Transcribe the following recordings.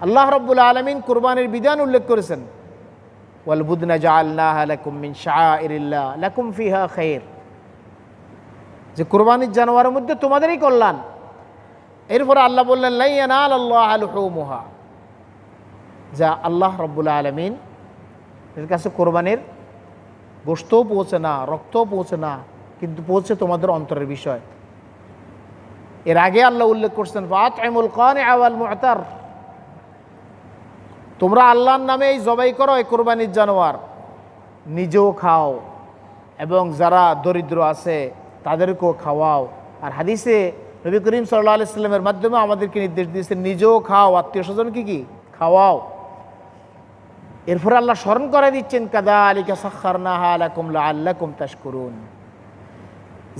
আল্লাহ রব্বুল আলমিন কোরবানির বিধান উল্লেখ করেছেন, ওয়ালবুদনা জাআলনাহা লাকুম মিন শাআইরিল্লাহ, লাকুম ফিহা খাইর। যে কোরবানির জানোয়ারের মধ্যে তোমাদেরই কল্যাণ। এরপরে আল্লাহ বললেন লাইয়ানাল আল্লাহ যা আল্লাহ রব্বুল আলমিন এর কাছে কোরবানির গোস্তও পৌঁছে না, রক্তও পৌঁছে না, কিন্তু পৌঁছে তোমাদের অন্তরের বিষয়। এর আগে আল্লাহ উল্লেখ করছেন ফাত এমুল কান আওয়াল মুতার। তোমরা আল্লাহর নামে এই জবাই করো, এই কোরবানির জানোয়ার। নিজেও খাও এবং যারা দরিদ্র আছে তাদেরকেও খাওয়াও। আর হাদিসে নবী করিম সাল্লাহ আলাইস্লামের মাধ্যমে আমাদেরকে নির্দেশ দিয়েছে, নিজেও খাও, আত্মীয় স্বজনকে কি খাওয়াও। এরপরে আল্লাহ স্মরণ করে দিচ্ছেন কাদা আলিকা সাক্ষার নাহা আলাকুমলা আল্লাহ কুম তাস করুন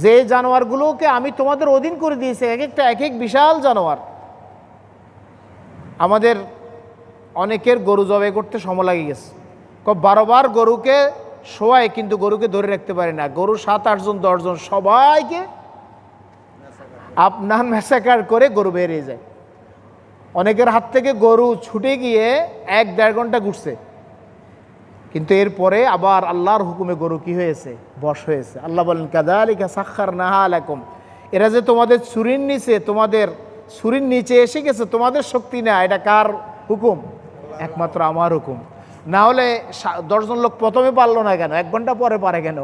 যে জানোয়ারগুলোকে আমি তোমাদের অধীন করে দিয়েছি, এক একটা, এক এক বিশাল জানোয়ার। আমাদের অনেকের গরু জবাই করতে সময় লাগে গেছে। বারোবার গরুকে শোয়ায় কিন্তু গরুকে ধরে রাখতে পারে না। গরু সাত আটজন দশজন সবাইকে আপনার মেসাকার করে গরু বেরিয়ে যায়। অনেকের হাত থেকে গরু ছুটে গিয়ে এক, দেড় ঘণ্টা ঘুরছে। কিন্তু এরপরে আবার আল্লাহর হুকুমে গরু কি হয়েছে? বশ হয়েছে। আল্লাহ বলেন কাদা কাদালিকা সাক্ষার নাহা আলাকুম। এরা যে তোমাদের ছুরির নিচে, তোমাদের ছুরির নিচে এসে গেছে, তোমাদের শক্তি না, এটা কার হুকুম? একমাত্র আমার হুকুম না হলে দশজন লোক প্রথমে পারল না কেন? এক ঘণ্টা পরে পারে কেন?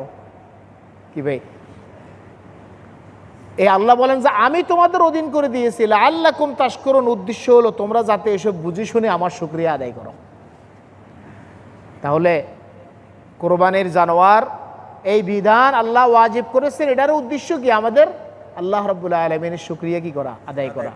কি ভাই? এই আল্লাহ বলেন যে, আমি তোমাদের অধীন করে দিয়েছিলাম আল্লাহ কুম তাস করুন উদ্দেশ্য হলো, তোমরা যাতে এসব বুঝে শুনে আমার শুক্রিয়া আদায় করো। তাহলে কোরবানির জানোয়ার এই বিধান আল্লাহ ওয়াজিব করেছেন। এটার উদ্দেশ্য কি? আমাদের আল্লাহ রব্বুল্লাহ আলমিনের শুক্রিয়া কি করা। আদায় করা।